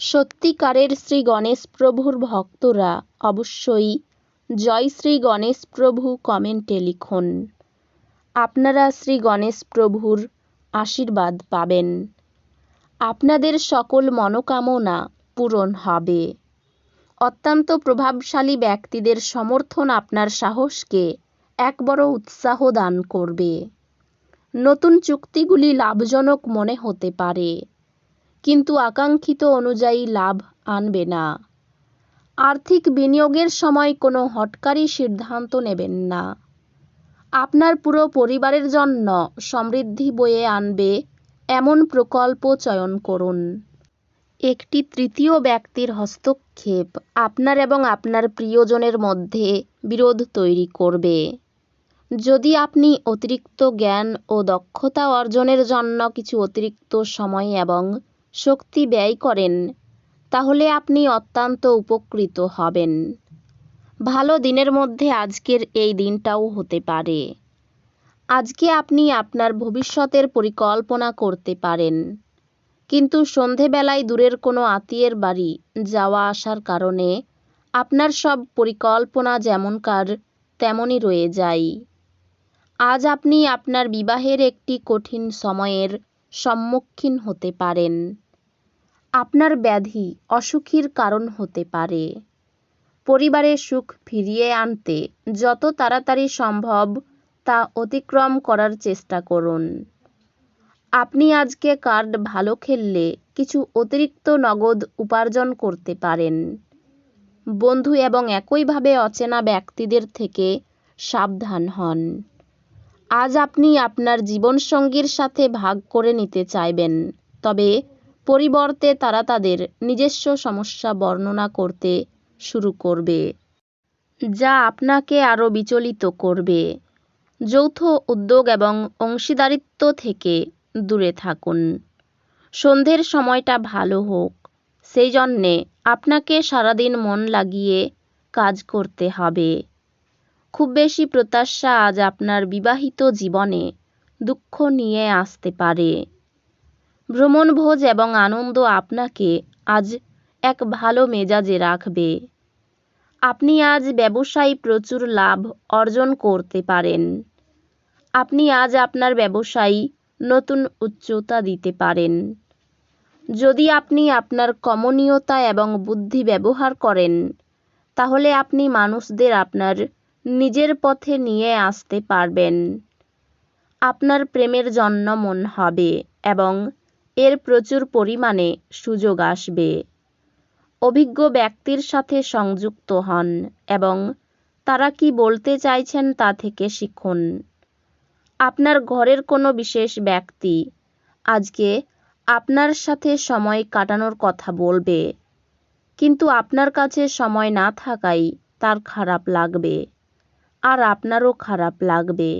সত্যিকারের শ্রী গণেশ প্রভুর ভক্তরা অবশ্যই জয় শ্রী গণেশ প্রভু কমেন্টে লিখুন। আপনারা শ্রী গণেশ প্রভুর আশীর্বাদ পাবেন। আপনাদের সকল মনোকামনা পূরণ হবে। অত্যন্ত প্রভাবশালী ব্যক্তিদের সমর্থন আপনার সাহসকে এক বড় উৎসাহ দান করবে। নতুন চুক্তিগুলি লাভজনক মনে হতে পারে। কিন্তু আকাঙ্ক্ষিত অনুযায়ী লাভ আনবে না। আর্থিক বিনিয়োগের সময় কোনো হটকারী সিদ্ধান্ত নেবেন না। আপনার পুরো পরিবারের জন্য সমৃদ্ধি বয়ে আনবে এমন প্রকল্প চয়ন করুন। একটি তৃতীয় ব্যক্তির হস্তক্ষেপ আপনার এবং আপনার প্রিয়জনের মধ্যে বিরোধ তৈরি করবে। যদি আপনি অতিরিক্ত জ্ঞান ও দক্ষতা অর্জনের জন্য কিছু অতিরিক্ত সময় এবং শক্তি ব্যয় করেন, তাহলে আপনি অত্যন্ত উপকৃত হবেন। ভালো দিনের মধ্যে আজকের এই দিনটাও হতে পারে। আজকে আপনি আপনার ভবিষ্যতের পরিকল্পনা করতে পারেন। কিন্তু সন্ধেবেলায় দূরের কোনো আত্মীয়ের বাড়ি যাওয়া আসার কারণে আপনার সব পরিকল্পনা যেমনকার তেমনই রয়ে যায়। আজ আপনি আপনার বিবাহের একটি কঠিন সময়ের সম্মুখীন হতে পারেন। আপনার ব্যাধি অসুখীর কারণ হতে পারে। পরিবারে সুখ ফিরিয়ে আনতে যত তাড়াতাড়ি সম্ভব তা অতিক্রম করার চেষ্টা করুন। আপনি আজকে কার্ড ভালো খেললে কিছু অতিরিক্ত নগদ উপার্জন করতে পারেন। বন্ধু এবং একইভাবে অচেনা ব্যক্তিদের থেকে সাবধান হন। আজ আপনি আপনার জীবনসঙ্গীর সাথে ভাগ করে নিতে চাইবেন, তবে পরিবর্তে তারা তাদের নিজস্ব সমস্যা বর্ণনা করতে শুরু করবে, যা আপনাকে আরও বিচলিত করবে। যৌথ উদ্যোগ এবং অংশীদারিত্ব থেকে দূরে থাকুন। সন্ধ্যের সময়টা ভালো হোক। সেই জন্যে আপনাকে সারাদিন মন লাগিয়ে কাজ করতে হবে। খুব বেশি প্রত্যাশা আজ আপনার বিবাহিত জীবনে দুঃখ নিয়ে আসতে পারে। ভ্রমণভোজ এবং আনন্দ আপনাকে আজ এক ভালো মেজাজে রাখবে। আপনি আজ ব্যবসায় প্রচুর লাভ অর্জন করতে পারেন। আপনি আজ আপনার ব্যবসায়ী নতুন উচ্চতা দিতে পারেন। যদি আপনি আপনার কমনীয়তা এবং বুদ্ধি ব্যবহার করেন, তাহলে আপনি মানুষদের আপনার নিজের পথে নিয়ে আসতে পারবেন। আপনার প্রেমের জন্য মন হবে এবং এর প্রচুর পরিমাণে সুযোগ আসবে। অভিজ্ঞ ব্যক্তির সাথে সংযুক্ত হন এবং তারা কি বলতে চাইছেন তা থেকে শিখুন। আপনার ঘরের কোনো বিশেষ ব্যক্তি আজকে আপনার সাথে সময় কাটানোর কথা বলবে, কিন্তু আপনার কাছে সময় না থাকাই তার খারাপ লাগবে, আর আপনারও খারাপ লাগবে।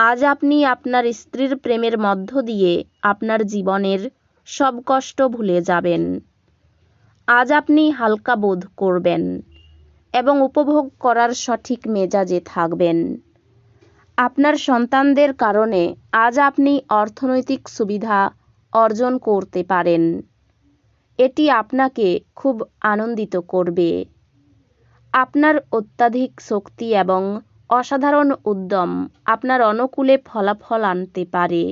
আজ আপনি আপনার স্ত্রীর প্রেমের মধ্য দিয়ে আপনার জীবনের সব কষ্ট ভুলে যাবেন। আজ আপনি হালকা বোধ করবেন এবং উপভোগ করার সঠিক মেজাজে থাকবেন। আপনার সন্তানদের কারণে আজ আপনি অর্থনৈতিক সুবিধা অর্জন করতে পারেন। এটি আপনাকে খুব আনন্দিত করবে। আপনার অত্যাধিক শক্তি এবং অসাধারণ উদ্যম আপনার অনুকূলে ফলাফল আনতে পারে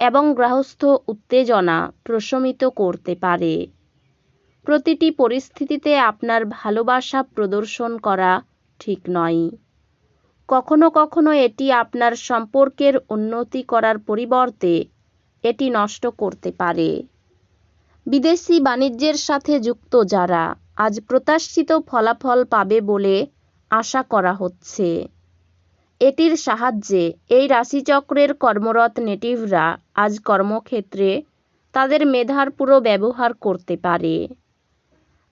এবং গ্রাহস্থ উত্তেজনা প্রশমিত করতে পারে। প্রতিটি পরিস্থিতিতে আপনার ভালোবাসা প্রদর্শন করা ঠিক নয়। কখনো কখনো এটি আপনার সম্পর্কের উন্নতি করার পরিবর্তে এটি নষ্ট করতে পারে। বিদেশি বাণিজ্যের সাথে যুক্ত যারা আজ প্রত্যাশিত ফলাফল পাবে বলে আশা করা হচ্ছে। এটির সাহায্যে এই রাশিচক্রের কর্মরত নেটিভরা আজ কর্মক্ষেত্রে তাদের মেধার পুরো ব্যবহার করতে পারে।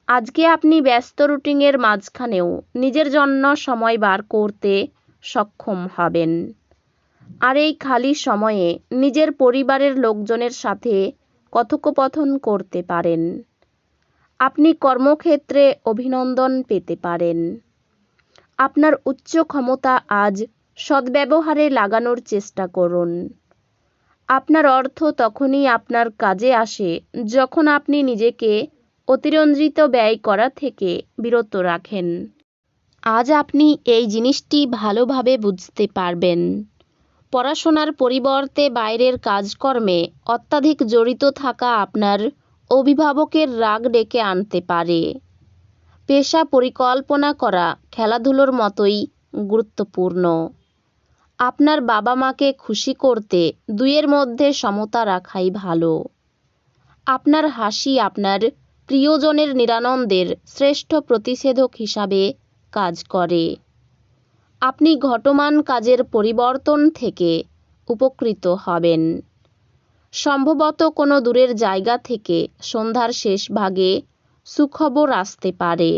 আজকে আপনি ব্যস্ত রুটিনের মাঝখানেও নিজের জন্য সময় বার করতে সক্ষম হবেন। আর এই খালি সময়ে নিজের পরিবারের লোকজনের সাথে কথোপকথন করতে পারেন। আপনি কর্মক্ষেত্রে অভিনন্দন পেতে পারেন। আপনার উচ্চ ক্ষমতা আজ সদ্ব্যবহারে লাগানোর চেষ্টা করুন। আপনার অর্থ তখনই আপনার কাজে আসে যখন আপনি নিজেকে অতিরঞ্জিত ব্যয় করা থেকে বিরত রাখেন। আজ আপনি এই জিনিসটি ভালোভাবে বুঝতে পারবেন। পড়াশোনার পরিবর্তে বাইরের কাজকর্মে অত্যাধিক জড়িত থাকা আপনার অভিভাবকের রাগ ডেকে আনতে পারে। পেশা পরিকল্পনা করা খেলাধুলোর মতোই গুরুত্বপূর্ণ। আপনার বাবা মাকে খুশি করতে দুইয়ের মধ্যে সমতা রাখাই ভালো। আপনার হাসি আপনার প্রিয়জনের নিরানন্দের শ্রেষ্ঠ প্রতিষেধক হিসাবে কাজ করে। আপনি ঘটমান কাজের পরিবর্তন থেকে উপকৃত হবেন। সম্ভবত কোনো দূরের জায়গা থেকে সন্ধ্যার শেষ ভাগে সুখবর আসতে পারে।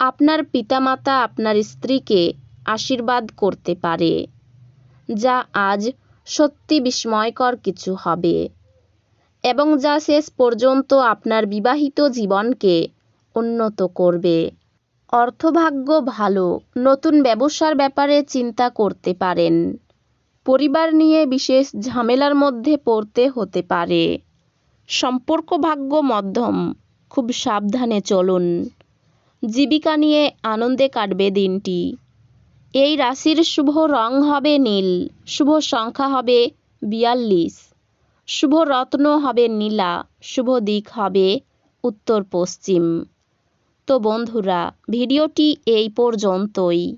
আপনার পিতামাতা আপনার স্ত্রীকে আশীর্বাদ করতে পারে, যা আজ সত্যি বিস্ময়কর কিছু হবে এবং যা শেষ পর্যন্ত আপনার বিবাহিত জীবনকে উন্নত করবে। অর্থভাগ্য ভালো, নতুন ব্যবসার ব্যাপারে চিন্তা করতে পারেন। পরিবার নিয়ে বিশেষ ঝামেলার মধ্যে পড়তে হতে পারে। সম্পর্ক ভাগ্য মধ্যম। খুব সাবধানে চলুন। জীবিকা নিয়ে আনন্দে কাটবে দিনটি। এই রাশির শুভ রং হবে নীল, শুভ সংখ্যা হবে বিয়াল্লিশ, শুভ রত্ন হবে নীলা, শুভ দিক হবে উত্তর পশ্চিম। তো বন্ধুরা, ভিডিওটি এই পর্যন্তই।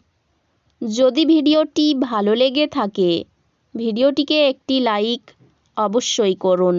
যদি ভিডিওটি ভালো লেগে থাকে, ভিডিওটিকে একটি লাইক অবশ্যই করুন।